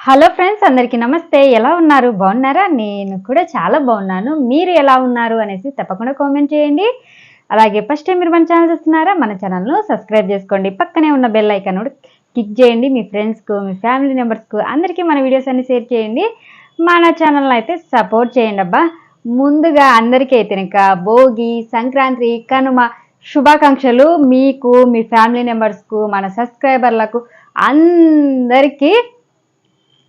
Hello friends అందరికీ నమస్తే. ఎలా ఉన్నారు? బాగున్నారా? నేను కూడా చాలా బాగున్నాను. మీరు ఎలా ఉన్నారు అనేసి తప్పకుండా కామెంట్ చేయండి. అలాగే ఫస్ట్ టైం మీరు మన ఛానల్ చూస్తున్నారా మన ఛానల్ను సబ్స్క్రైబ్ చేసుకోండి. పక్కనే ఉన్న బెల్ ఐకాన్ కూడా క్లిక్ చేయండి. మీ ఫ్రెండ్స్కు మీ ఫ్యామిలీ మెంబర్స్కు అందరికీ మన వీడియోస్ అన్ని షేర్ చేయండి. మన ఛానల్ని అయితే సపోర్ట్ చేయండి అబ్బా. ముందుగా అందరికీ అయితే ఇంకా భోగి సంక్రాంతి కనుమ శుభాకాంక్షలు మీకు మీ ఫ్యామిలీ మెంబర్స్కు మన సబ్స్క్రైబర్లకు అందరికీ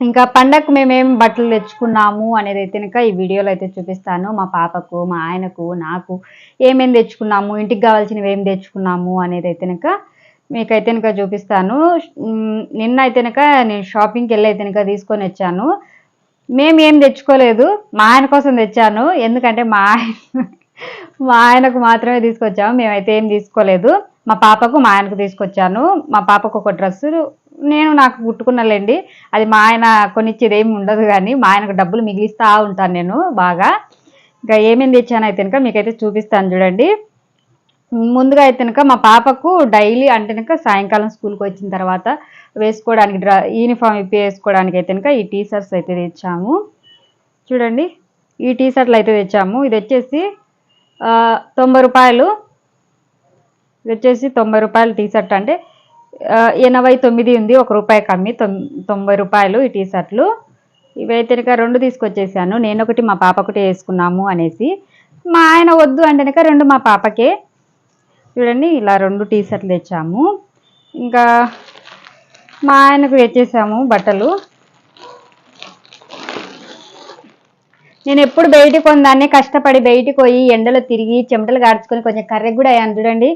ఇంకా పండగకు మేమేం బట్టలు తెచ్చుకున్నాము అనేది అయితే కనుక ఈ వీడియోలో అయితే చూపిస్తాను. మా పాపకు మా ఆయనకు నాకు ఏమేమి తెచ్చుకున్నాము ఇంటికి కావాల్సినవి ఏం తెచ్చుకున్నాము అనేది అయితే కనుక మీకైతే కనుక చూపిస్తాను. నిన్న అయితే కనుక నేను షాపింగ్కి వెళ్ళి అయితే కనుక తీసుకొని వచ్చాను. మేము ఏం తెచ్చుకోలేదు మా ఆయన కోసం తెచ్చాను. ఎందుకంటే మా ఆయన మా ఆయనకు మాత్రమే తీసుకొచ్చాము మేమైతే ఏం తీసుకోలేదు. మా పాపకు మా ఆయనకు తీసుకొచ్చాను. మా పాపకు ఒక డ్రెస్సు నేను నాకు కుట్టుకున్నలేండి అది మా ఆయన కొనిచ్చేది ఏమి ఉండదు కానీ మా ఆయనకు డబ్బులు మిగిలిస్తూ ఉంటాను నేను బాగా. ఇంకా ఏమేమి తెచ్చాను అయితే కనుక మీకైతే చూపిస్తాను చూడండి. ముందుగా అయితే కనుక మా పాపకు డైలీ అంటే కనుక సాయంకాలం స్కూల్కి వచ్చిన తర్వాత వేసుకోవడానికి డ్రా యూనిఫామ్ ఇప్పి వేసుకోవడానికి అయితే కనుక ఈ టీ షర్ట్స్ అయితే తెచ్చాము. చూడండి ఈ టీ షర్ట్లు అయితే తెచ్చాము. ఇది వచ్చేసి తొంభై రూపాయలు. ఇది వచ్చేసి తొంభై రూపాయలు టీ షర్ట్ అంటే ఎనభై తొమ్మిది ఉంది ఒక రూపాయి కమ్మి తొంభై రూపాయలు ఈ టీ షర్ట్లు ఇవైతే కనుక రెండు తీసుకొచ్చేసాను. నేను ఒకటి మా పాప ఒకటి వేసుకున్నాము అనేసి. మా ఆయన వద్దు అంటే కనుక రెండు మా పాపకే. చూడండి ఇలా రెండు టీ షర్ట్లు తెచ్చాము. ఇంకా మా ఆయనకు తెచ్చేసాము బట్టలు. నేను ఎప్పుడు బయటికి కొందాన్ని కష్టపడి బయటికి పోయి ఎండలో తిరిగి చెమటలు గార్చుకొని కొంచెం కర్రెకి కూడా అయ్యాను చూడండి.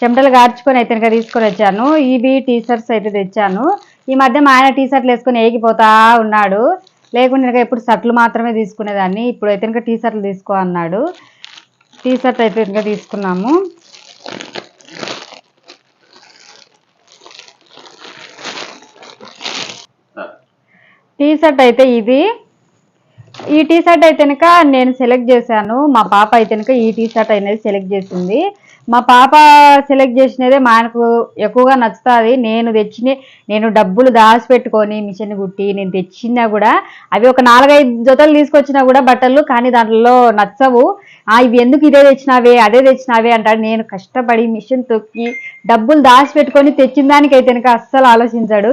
చెమటలు గార్చుకొని అయితే కనుక తీసుకొని వచ్చాను. ఇవి టీ షర్ట్స్ అయితే తెచ్చాను. ఈ మధ్య మా ఆయన టీ షర్ట్లు వేసుకొని ఏగిపోతా ఉన్నాడు. లేకుంటే ఇంకా ఎప్పుడు షర్ట్లు మాత్రమే తీసుకునేదాన్ని. ఇప్పుడు అయితే కనుక టీ షర్ట్లు తీసుకో అన్నాడు. టీ షర్ట్ అయితే కనుక తీసుకున్నాము. టీ షర్ట్ అయితే ఇది. ఈ టీ షర్ట్ అయితే కనుక నేను సెలెక్ట్ చేశాను. మా పాప అయితే కనుక ఈ టీ షర్ట్ అనేది సెలెక్ట్ చేసింది. మా పాప సెలెక్ట్ చేసినదే మా ఆయనకు ఎక్కువగా నచ్చుతుంది. నేను తెచ్చిన నేను డబ్బులు దాచిపెట్టుకొని మిషన్ కుట్టి నేను తెచ్చినా కూడా అవి ఒక నాలుగైదు జతలు తీసుకొచ్చినా కూడా బట్టలు కానీ దాంట్లో నచ్చవు. ఆ ఇవి ఎందుకు ఇదే తెచ్చినావే అదే తెచ్చినావే అంటాడు. నేను కష్టపడి మిషన్ తొక్కి డబ్బులు దాచిపెట్టుకొని తెచ్చిన దానికైతే కనుక అస్సలు ఆలోచించాడు.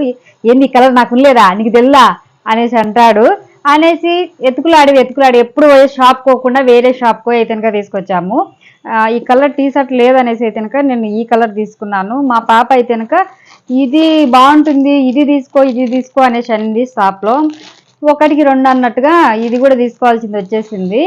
ఏంది కలర్ నాకు లేదా నీకు తెల్లా? అనేసి అంటాడు. అనేసి ఎతుకులాడి వెతుకులాడి ఎప్పుడు పోయే షాప్ పోకుండా వేరే షాప్కో అయితే కనుక తీసుకొచ్చాము. ఈ కలర్ టీ షర్ట్ లేదనేసి అయితే కనుక నేను ఈ కలర్ తీసుకున్నాను. మా పాప అయితే కనుక ఇది బాగుంటుంది ఇది తీసుకో ఇది తీసుకో అనేసి అనింది షాప్లో ఒకటికి రెండు అన్నట్టుగా ఇది కూడా తీసుకోవాల్సింది వచ్చేసింది.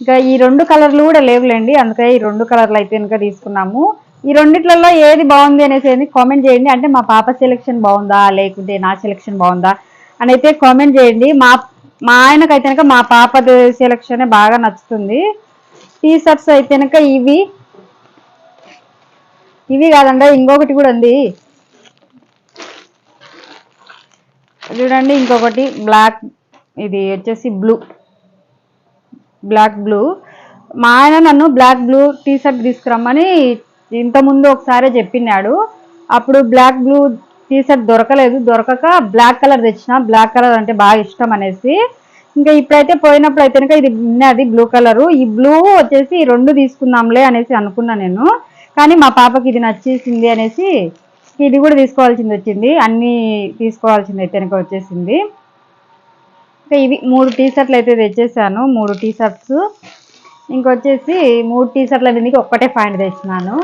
ఇంకా ఈ రెండు కలర్లు కూడా లేవులేండి అందుకే ఈ రెండు కలర్లు అయితే కనుక తీసుకున్నాము. ఈ రెండిట్లలో ఏది బాగుంది అనేసి కామెంట్ చేయండి. అంటే మా పాప సెలెక్షన్ బాగుందా లేకుంటే నా సెలెక్షన్ బాగుందా అని అయితే కామెంట్ చేయండి. మా మా ఆయనకైతే కనుక మా పాప సెలెక్షన్ బాగా నచ్చుతుంది. టీ షర్ట్స్ అయితే కనుక ఇవి. ఇవి కాదండి ఇంకొకటి కూడా ఉంది. చూడండి ఇంకొకటి బ్లాక్ ఇది వచ్చేసి బ్లూ బ్లాక్ బ్లూ మా ఆయన నన్ను బ్లాక్ బ్లూ టీ షర్ట్ తీసుకురమ్మని ఇంతకుముందు ఒకసారి చెప్పినాడు అప్పుడు బ్లాక్ బ్లూ టీ షర్ట్ దొరకలేదు. దొరకక బ్లాక్ కలర్ తెచ్చిన. బ్లాక్ కలర్ అంటే బాగా ఇష్టం అనేసి ఇంకా ఇప్పుడైతే పోయినప్పుడు అయితే కనుక ఇది ఉన్నది బ్లూ కలరు ఈ బ్లూ వచ్చేసి రెండు తీసుకుందాంలే అనేసి అనుకున్నా నేను. కానీ మా పాపకి ఇది నచ్చేసింది అనేసి ఇది కూడా తీసుకోవాల్సింది వచ్చింది. అన్నీ తీసుకోవాల్సింది అయితే కనుక వచ్చేసింది. ఇంకా ఇవి మూడు టీ షర్ట్లు అయితే తెచ్చేసాను. మూడు టీ షర్ట్స్ ఇంకొచ్చేసి మూడు టీ షర్ట్ల మీదకి ఒక్కటే ప్యాంట్ తెచ్చినాను.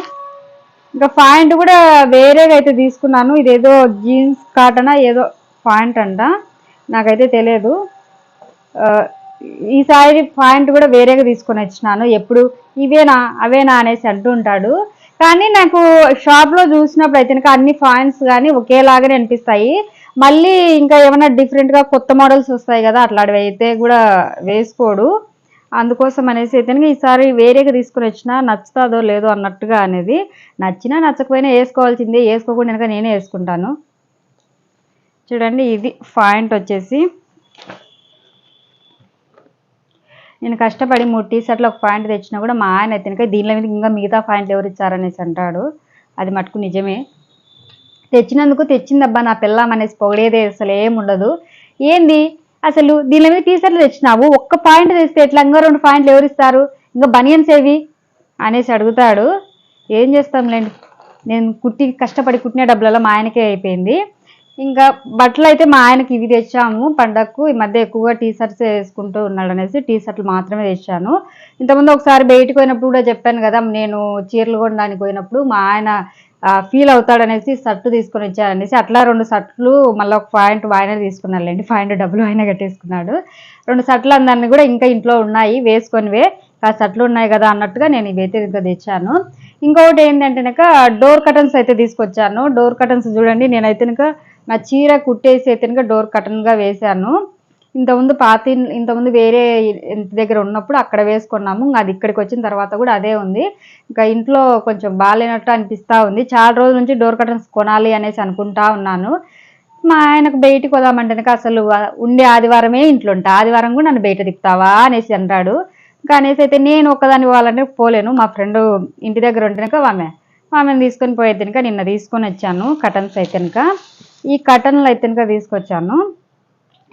ఇంకా ప్యాంట్ కూడా వేరేగా అయితే తీసుకున్నాను. ఇదేదో జీన్స్ కాటనా ఏదో ప్యాంట్ అంట. నాకైతే తెలియదు. ఈసారి పాయింట్ కూడా వేరేగా తీసుకొని వచ్చినాను. ఎప్పుడు ఇవేనా అవేనా అనేసి అంటుంటాడు కానీ నాకు షాప్లో చూసినప్పుడు అయితే కనుక అన్ని పాయింట్స్ కానీ ఒకేలాగానే అనిపిస్తాయి. మళ్ళీ ఇంకా ఏమైనా డిఫరెంట్గా కొత్త మోడల్స్ వస్తాయి కదా అట్లాంటివి అయితే కూడా వేసుకోడు. అందుకోసం అనేసి అయితే ఈసారి వేరేగా తీసుకుని వచ్చిన నచ్చుతుందో లేదో అన్నట్టుగా అనేది. నచ్చినా నచ్చకపోయినా వేసుకోవాల్సిందే. వేసుకోకుండా కనుక నేనే వేసుకుంటాను. చూడండి ఇది పాయింట్ వచ్చేసి. నేను కష్టపడి మూడు టీ షర్ట్లు ఒక పాయింట్ తెచ్చినా కూడా మా ఆయన అయితే దీనిలో మీద ఇంకా మిగతా పాయింట్లు ఎవరు ఇచ్చారనేసి అంటాడు. అది మటుకు నిజమే. తెచ్చినందుకు తెచ్చిందబ్బా నా పిల్లం అనేసి పొగిడేదే అసలు ఏముండదు ఏంది? అసలు దీనిలో మీద టీ షర్ట్లు తెచ్చినావు? ఒక్క పాయింట్ తెస్తే ఎట్లా? ఇంకా రెండు పాయింట్లు ఎవరు ఇస్తారు? ఇంకా బనియన్స్ ఏవి? అనేసి అడుగుతాడు. ఏం చేస్తాంలేండి? నేను కుట్టి కష్టపడి కుట్టిన డబ్బులలో మా ఆయనకే అయిపోయింది. ఇంకా బట్టలు అయితే మా ఆయనకి ఇవి తెచ్చాము. పండగకు ఈ మధ్య ఎక్కువగా టీ షర్ట్స్ వేసుకుంటూ ఉన్నాడు అనేసి టీ షర్ట్లు మాత్రమే తెచ్చాను. ఇంతకుముందు ఒకసారి బయటకు పోయినప్పుడు కూడా చెప్పాను కదా నేను చీరలు కొనడానికి పోయినప్పుడు మా ఆయన ఫీల్ అవుతాడనేసి షర్ట్ తీసుకొని వచ్చారనేసి అట్లా రెండు షర్ట్లు మళ్ళీ ఒక పాయింట్ ఆయన తీసుకున్నారులేండి పాయింట్ డబ్బులు ఆయన కట్టేసుకున్నాడు. రెండు షర్ట్లు అందరినీ కూడా ఇంకా ఇంట్లో ఉన్నాయి వేసుకొనివే. ఆ షర్ట్లు ఉన్నాయి కదా అన్నట్టుగా నేను ఇవైతే ఇంకా తెచ్చాను. ఇంకొకటి ఏంటంటే డోర్ కటన్స్ అయితే తీసుకొచ్చాను. డోర్ కటన్స్ చూడండి నేనైతే ఇంకా నా చీర కుట్టేసి అయితే డోర్ కటన్గా వేశాను. ఇంతకుముందు పాత ఇంతకుముందు వేరే ఇంటి దగ్గర ఉన్నప్పుడు అక్కడ వేసుకున్నాము. అది ఇక్కడికి వచ్చిన తర్వాత కూడా అదే ఉంది. ఇంకా ఇంట్లో కొంచెం బాగాలేనట్టు అనిపిస్తూ ఉంది. చాలా రోజుల నుంచి డోర్ కటన్స్ కొనాలి అనేసి అనుకుంటా ఉన్నాను. మా ఆయనకు బయటికి పోదామంటే అసలు ఉండే ఆదివారమే ఇంట్లో ఉంటా. ఆదివారం కూడా నన్ను బయట తిప్పుతావా అనేసి అంటాడు ఇంకా అనేసి అయితే నేను ఒక్కదాన్ని పోవాలంటే పోలేను. మా ఫ్రెండ్ ఇంటి దగ్గర ఉంటేనక ఆమె ఆమెను తీసుకొని పోయేది కనుక నిన్న తీసుకొని వచ్చాను కటన్స్ అయితే కనుక. ఈ కటన్లు అయితే కనుక తీసుకొచ్చాను.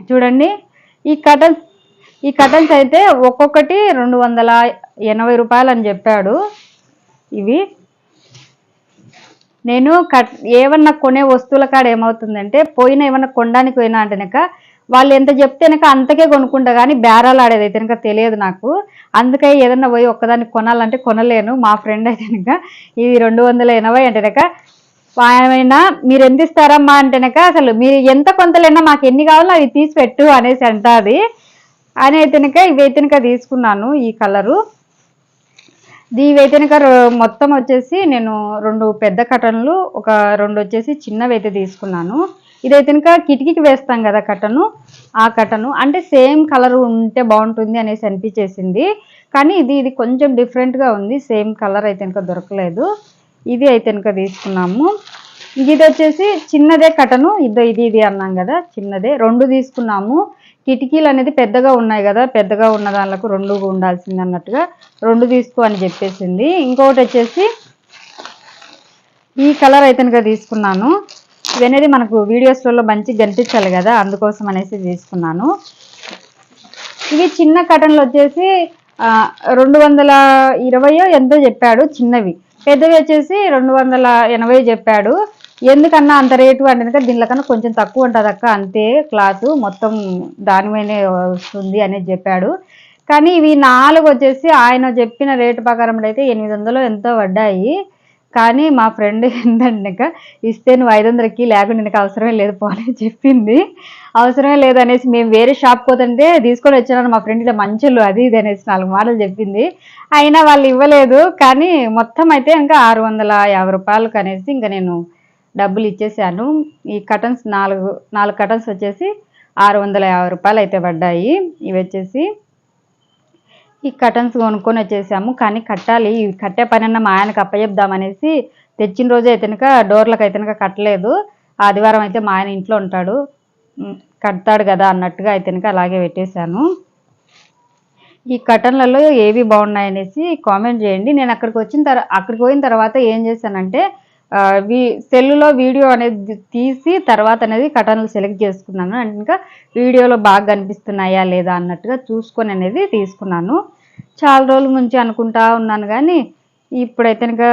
చూడండి ఈ కటన్స్ ఈ కటన్స్ అయితే ఒక్కొక్కటి రెండు వందల ఎనభై రూపాయలు అని చెప్పాడు. ఇవి నేను కట్ ఏమన్నా కొనే వస్తువుల కాడ ఏమవుతుందంటే పోయిన ఏమన్నా కొనడానికి పోయినా అంటే కనుక వాళ్ళు ఎంత చెప్తే కనుక అంతకే కొనుక్కుంటా కానీ బేరాలు ఆడేది అయితే కనుక తెలియదు నాకు. అందుకే ఏదన్నా పోయి ఒక్కదాన్ని కొనాలంటే కొనలేను. మా ఫ్రెండ్ అయితే కనుక ఇది రెండు వందల ఎనభై అంటే కనుక ఆయన మీరు ఎంత ఇస్తారమ్మా అంటే కనుక అసలు మీరు ఎంత కొంతలైనా మాకు ఎన్ని కావాలో అవి తీసి పెట్టు అనేసి అంటుంది అని అయితే కనుక ఇవి అయితే కనుక తీసుకున్నాను ఈ కలరు. దీవైతే కనుక మొత్తం వచ్చేసి నేను రెండు పెద్ద కటన్లు ఒక రెండు వచ్చేసి చిన్నవి అయితే తీసుకున్నాను. ఇదైతే కనుక కిటికీకి వేస్తాం కదా కటను ఆ కటను అంటే సేమ్ కలర్ ఉంటే బాగుంటుంది అనేసి అనిపించేసింది. కానీ ఇది ఇది కొంచెం డిఫరెంట్గా ఉంది. సేమ్ కలర్ అయితే కనుక దొరకలేదు. ఇది అయితే కనుక తీసుకున్నాము. ఇది వచ్చేసి చిన్నదే కటను ఇదో ఇది ఇది అన్నాం కదా చిన్నదే. రెండు తీసుకున్నాము. కిటికీలు అనేది పెద్దగా ఉన్నాయి కదా పెద్దగా ఉన్న దానిలకు రెండు ఉండాల్సింది అన్నట్టుగా రెండు తీసుకో అని చెప్పేసింది. ఇంకొకటి వచ్చేసి ఈ కలర్ అయితే కనుక తీసుకున్నాను. ఇవనేది మనకు వీడియోస్లలో మంచి కనిపించాలి కదా అందుకోసం అనేసి తీసుకున్నాను. ఇవి చిన్న కటన్లు వచ్చేసి రెండు వందల ఇరవయో ఎంతో చెప్పాడు చిన్నవి. పెద్దవి వచ్చేసి రెండు వందల ఎనభై చెప్పాడు. ఎందుకన్నా అంత రేటు అంటే దీనికన్నా కొంచెం తక్కువ ఉంటుంది అక్క అంతే క్లాత్ మొత్తం దాని వస్తుంది అనేది చెప్పాడు. కానీ ఇవి నాలుగు వచ్చేసి ఆయన చెప్పిన రేటు ప్రకారం అయితే ఎనిమిది వందలు ఎంతో పడ్డాయి. కానీ మా ఫ్రెండ్ ఏంటంటే ఇంకా ఇస్తే నువ్వు ఐదు వందలకి లేకుండా నీకు అవసరమే లేదు పోనీ చెప్పింది. అవసరమే లేదు అనేసి మేము వేరే షాప్ పోతుంటే తీసుకొని వచ్చాను మా ఫ్రెండ్ ఇలా మంచులు అది ఇది అనేసి నాలుగు మాటలు చెప్పింది. అయినా వాళ్ళు ఇవ్వలేదు కానీ మొత్తం అయితే ఇంకా ఆరు వందల యాభై రూపాయలకు అనేసి ఇంకా నేను డబ్బులు ఇచ్చేసాను. ఈ కటన్స్ నాలుగు నాలుగు కటన్స్ వచ్చేసి ఆరు వందల యాభై రూపాయలు అయితే పడ్డాయి. ఇవి వచ్చేసి ఈ కటన్స్ కొనుక్కొని వచ్చేసాము. కానీ కట్టాలి. ఇవి కట్టే పనన్నా మా ఆయనకు అప్పచెప్దామనేసి తెచ్చిన రోజు అయితే డోర్లకు అయితే కట్టలేదు. ఆదివారం అయితే మా ఆయన ఇంట్లో ఉంటాడు. కడతాడు కదా అన్నట్టుగా అయితే అలాగే పెట్టేశాను. ఈ కటన్లలో ఏవి బాగున్నాయి అనేసి కామెంట్ చేయండి. నేను అక్కడికి వచ్చిన తర్వాత అక్కడికి పోయిన తర్వాత ఏం చేశానంటే వీ వి సెల్లులో వీడియో అనేది తీసి తర్వాత అనేది కటన్లు సెలెక్ట్ చేసుకున్నాను. అంటే ఇంకా వీడియోలో బాగా కనిపిస్తున్నాయా లేదా అన్నట్టుగా చూసుకొని అనేది తీసుకున్నాను. చాలా రోజుల నుంచి అనుకుంటా ఉన్నాను కానీ ఇప్పుడైతే ఇంకా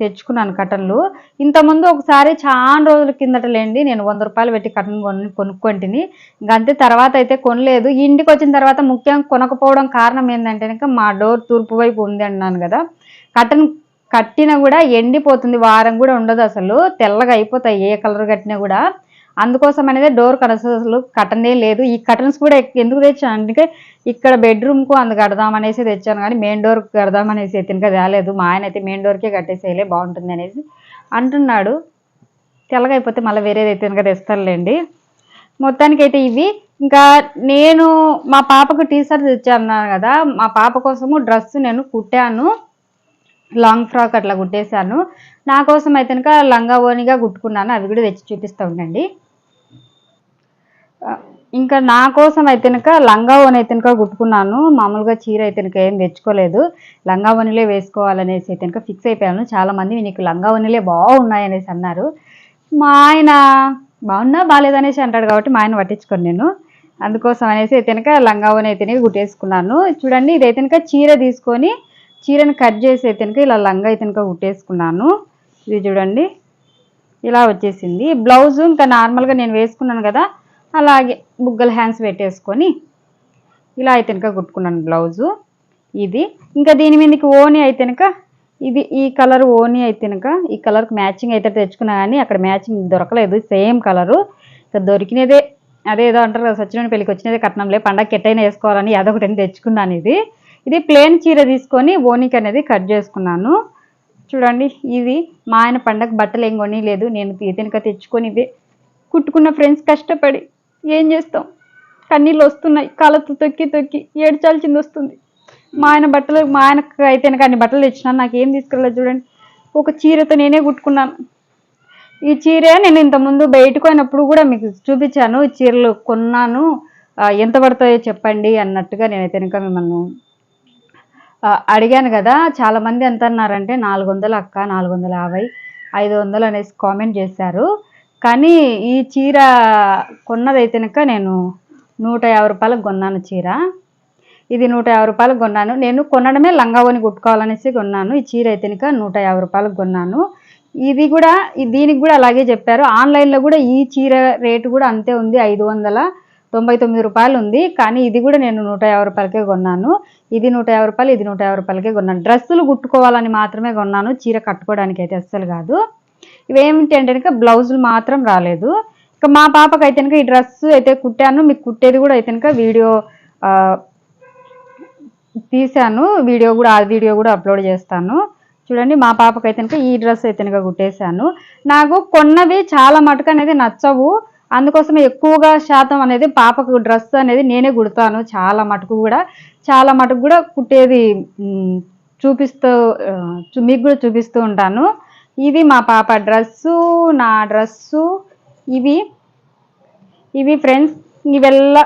తెచ్చుకున్నాను కటన్లు ఇంతకుముందు ఒకసారి చాలా రోజుల కిందట లేండి నేను వంద రూపాయలు పెట్టి కటన్ కొని కొనుక్కొంటిని. గంతే అంతే తర్వాత అయితే కొనలేదు. ఇంటికి వచ్చిన తర్వాత ముఖ్యంగా కొనకపోవడం కారణం ఏంటంటే కనుక మా డోర్ తూర్పు వైపు ఉంది అన్నాను కదా. కటన్ కట్టినా కూడా ఎండిపోతుంది వారం కూడా ఉండదు అసలు. తెల్లగా అయిపోతాయి ఏ కలర్ కట్టినా కూడా. అందుకోసం అనేది డోర్ కటన్స్ అసలు కట్టనే లేదు. ఈ కటన్స్ కూడా ఎక్- ఎందుకు తెచ్చాను అంటే ఇక్కడ బెడ్రూమ్కు అందు కడదాం అనేసి తెచ్చాను కానీ మెయిన్ డోర్ కడదాం అనేసి అయితే రాలేదు. మా ఆయన అయితే మెయిన్ డోర్కే కట్టేసేయలే బాగుంటుంది అనేసి అంటున్నాడు. తెల్లగా అయిపోతే మళ్ళీ వేరేది అయితే కనుక తెస్తానులేండి. మొత్తానికైతే ఇవి. ఇంకా నేను మా పాపకు టీ షర్ట్ తెచ్చాను కదా మా పాప కోసము డ్రెస్ నేను కుట్టాను. లాంగ్ ఫ్రాక్ అట్లా కుట్టేశాను. నా కోసం అయితే కనుక లంగా ఓనిగా కుట్టుకున్నాను. అవి కూడా తెచ్చి చూపిస్తూ ఉండండి. ఇంకా నా కోసం అయితే లంగా ఓని అయితే కుట్టుకున్నాను. మామూలుగా చీర అయితే ఏం తెచ్చుకోలేదు. లంగా ఓనిలే వేసుకోవాలనేసి అయితే ఫిక్స్ అయిపోయాను. చాలా మంది నీకు లంగా ఓనిలే బాగున్నాయి అనేసి అన్నారు. మా ఆయన బాగున్నా బాగాలేదనేసి అంటాడు కాబట్టి మా ఆయన పట్టించుకోను నేను. అందుకోసం అనేసి అయితేనక లంగావని అయితేనే కుట్టేసుకున్నాను. చూడండి ఇది అయితేనక చీర తీసుకొని చీరను కట్ చేసి అయితేనక ఇలా లంగా అయితేనక కుట్టేసుకున్నాను. ఇది చూడండి ఇలా వచ్చేసింది. బ్లౌజ్ ఇంకా నార్మల్గా నేను వేసుకున్నాను కదా అలాగే బుగ్గల హ్యాండ్స్ పెట్టేసుకొని ఇలా అయితేనక కుట్టుకున్నాను బ్లౌజు ఇది ఇంకా దీని మీదకి ఓని అయితేనక ఇది ఈ కలర్ ఓని అయితేనక ఈ కలర్కి మ్యాచింగ్ అయితే తెచ్చుకున్నా కానీ అక్కడ మ్యాచింగ్ దొరకలేదు. సేమ్ కలరు ఇంకా దొరికినదే అదేదో అంటారు కదా సత్యనారాయణ పెళ్ళికి వచ్చినదే కట్నంలే పండగ ఎట్టయినా వేసుకోవాలని అదొకటి తెచ్చుకున్నాను ఇది. ఇది ప్లేన్ చీర తీసుకొని ఓనికి అనేది కట్ చేసుకున్నాను. చూడండి ఇది మా ఆయన పండగ బట్టలు ఏం కొనిలేదు నేను ఇతనిక తెచ్చుకొని ఇవే కుట్టుకున్న ఫ్రెండ్స్ కష్టపడి ఏం చేస్తాం కన్నీళ్ళు వస్తున్నాయి. కాళ్ళతో తొక్కి తొక్కి ఏడ్చాల్సింది వస్తుంది. మా ఆయన బట్టలు మా ఆయనకు అయితే అన్ని బట్టలు తెచ్చినా నాకు ఏం తీసుకురాలేదు చూడండి. ఒక చీరతో నేనే కుట్టుకున్నాను. ఈ చీర నేను ఇంతకుముందు బయటకు అయినప్పుడు కూడా మీకు చూపించాను. ఈ చీరలు కొన్నాను. ఎంత పడతాయో చెప్పండి అన్నట్టుగా నేనైతే ఇంకా మిమ్మల్ని అడిగాను కదా. చాలామంది ఎంత అన్నారంటే నాలుగు వందలు అక్క నాలుగు వందల యాభై ఐదు వందలు అనేసి కామెంట్ చేశారు. కానీ ఈ చీర కొన్నదైతేనక నేను నూట యాభై రూపాయలకు కొన్నాను చీర. ఇది నూట యాభై రూపాయలకు కొన్నాను. నేను కొనడమే లంగావోని కుట్టుకోవాలనేసి కొన్నాను. ఈ చీర అయితేనక నూట యాభై రూపాయలకు కొన్నాను. ఇది కూడా దీనికి కూడా అలాగే చెప్పారు. ఆన్లైన్లో కూడా ఈ చీర రేటు కూడా అంతే ఉంది. ఐదు వందల తొంభై తొమ్మిది రూపాయలు ఉంది. కానీ ఇది కూడా నేను నూట యాభై రూపాయలకే కొన్నాను. ఇది నూట యాభై రూపాయలు ఇది నూట యాభై రూపాయలకే కొన్నాను. డ్రెస్సులు కుట్టుకోవాలని మాత్రమే కొన్నాను. చీర కట్టుకోవడానికి అయితే అస్సలు కాదు. ఇవేమిటి అంటే కనుక బ్లౌజులు మాత్రం రాలేదు. ఇక మా పాపకి అయితే కనుక ఈ డ్రెస్ అయితే కుట్టాను. మీకు కుట్టేది కూడా అయితే కనుక వీడియో తీశాను. వీడియో కూడా ఆ వీడియో కూడా అప్లోడ్ చేస్తాను. చూడండి మా పాపకి అయితే కనుక ఈ డ్రెస్ అయితే కనుక కుట్టేశాను. నాకు కొన్నవి చాలా మటుకు అనేది నచ్చవు. అందుకోసం ఎక్కువగా శాతం అనేది పాపకు డ్రెస్ అనేది నేనే కుడతాను చాలా మటుకు కూడా. చాలా మటుకు కూడా కుట్టేది చూపిస్తూ చూ- మీకు కూడా చూపిస్తూ ఉంటాను. ఇది మా పాప డ్రెస్సు నా డ్రెస్సు ఇవి ఇవి ఫ్రెండ్స్ ఇవెల్లా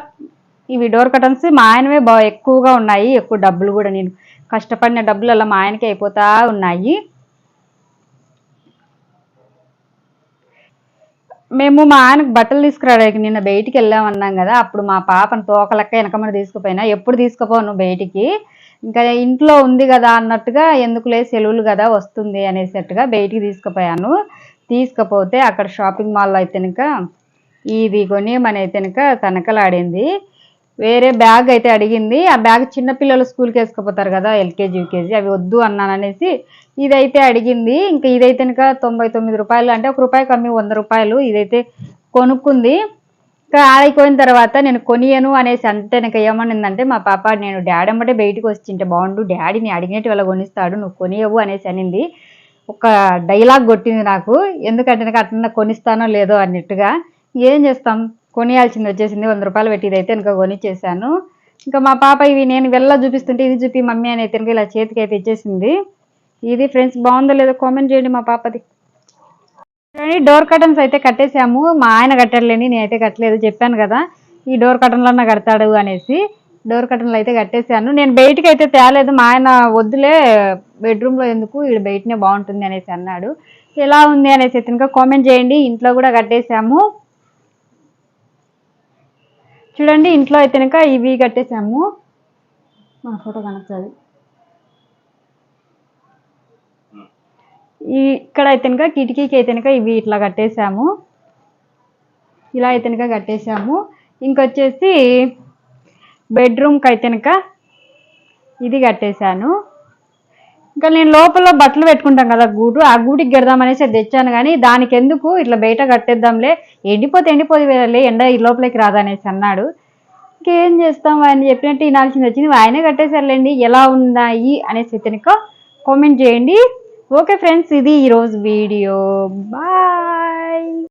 ఇవి డోర్ కటన్స్ మా ఆయనవే బాగా ఎక్కువగా ఉన్నాయి ఎక్కువ డబ్బులు కూడా నేను కష్టపడిన డబ్బులు అలా మా ఆయనకి అయిపోతా ఉన్నాయి. మేము మా ఆయనకు బట్టలు తీసుకురావడానికి నిన్న బయటికి వెళ్ళామన్నాం కదా అప్పుడు మా పాపను తోకలక్క వెనకమని తీసుకుపోయినా. ఎప్పుడు తీసుకుపోను బయటికి? ఇంకా ఇంట్లో ఉంది కదా అన్నట్టుగా ఎందుకులే సెలవులు కదా వస్తుంది అనేసట్టుగా బయటికి తీసుకుపోయాను. తీసుకుపోతే అక్కడ షాపింగ్ మాల్లో అయితే ఇది కొనియమని అయితే తనకలాడింది వేరే బ్యాగ్ అయితే అడిగింది. ఆ బ్యాగ్ చిన్నపిల్లలు స్కూల్కి వేసుకుపోతారు కదా ఎల్కేజీ యూకేజీ అవి వద్దు అన్నాను అనేసి ఇదైతే అడిగింది. ఇంకా ఇదైతే కనుక తొంభై తొమ్మిది రూపాయలు అంటే ఒక రూపాయి కమ్మి వంద రూపాయలు ఇదైతే కొనుక్కుంది. ఆడైపోయిన తర్వాత నేను కొనియను అనేసి అంటే నాకు ఏమనిందంటే మా పాప నేను డాడీ అమ్మటే బయటకు వచ్చింటే బాగుండు. డాడీని అడిగినట్టు వాళ్ళ కొనిస్తాడు నువ్వు కొనియవు అనేసి అనింది. ఒక డైలాగ్ కొట్టింది నాకు. ఎందుకంటే నాకు అట్లా కొనిస్తానో లేదో అన్నట్టుగా. ఏం చేస్తాం? కొనియాల్సింది వచ్చేసింది. వంద రూపాయలు పెట్టి ఇదైతే ఇంకా కొనిచ్చేసాను. ఇంకా మా పాప ఇవి నేను వెళ్ళ చూపిస్తుంటే ఇది చూపి మమ్మీ అని అయితే ఇలా చేతికి అయితే ఇచ్చేసింది. ఇది ఫ్రెండ్స్ బాగుందో లేదో కామెంట్ చేయండి మా పాపది. చూడండి డోర్ కర్టన్స్ అయితే కట్టేసాము మా ఆయన కట్టలేని నేనైతే కట్టలేదు. చెప్పాను కదా ఈ డోర్ కర్టన్లన్నా కడతాడు అనేసి డోర్ కర్టన్లు అయితే కట్టేసాను నేను బయటికి అయితే తేలేదు. మా ఆయన వద్దులే బెడ్రూమ్లో ఎందుకు? ఈ బయటనే బాగుంటుంది అనేసి అన్నాడు. ఎలా ఉంది అనేసి అయితే ఇంకా కామెంట్ చేయండి. ఇంట్లో కూడా కట్టేసాము చూడండి ఇంట్లో అయితే కనుక ఇవి కట్టేసాము మా ఫోటో కనపడదు ఈ ఇక్కడ అయితే కనుక కిటికీకి అయితే కనుక ఇవి ఇట్లా కట్టేసాము ఇలా అయితే కనుక కట్టేసాము ఇంకొచ్చేసి బెడ్రూమ్కి అయితే కనుక ఇది కట్టేశాను. ఇంకా నేను లోపల బట్టలు పెట్టుకుంటాం కదా గూడు ఆ గూటికి గెడదామనేసి అది తెచ్చాను కానీ దానికి ఎందుకు ఇట్లా బయట కట్టేద్దాంలే ఎండిపోతే ఎండిపోతే ఎండ ఈ లోపలికి రాదనేసి అన్నాడు. ఇంకేం చేస్తాం ఆయన చెప్పినట్టు వినాల్సింది వచ్చింది. ఆయనే కట్టేసారులేండి ఎలా ఉన్నాయి అనేసి కనుక కామెంట్ చేయండి. ఓకే ఫ్రెండ్స్ ఇది ఈరోజు వీడియో. బాయ్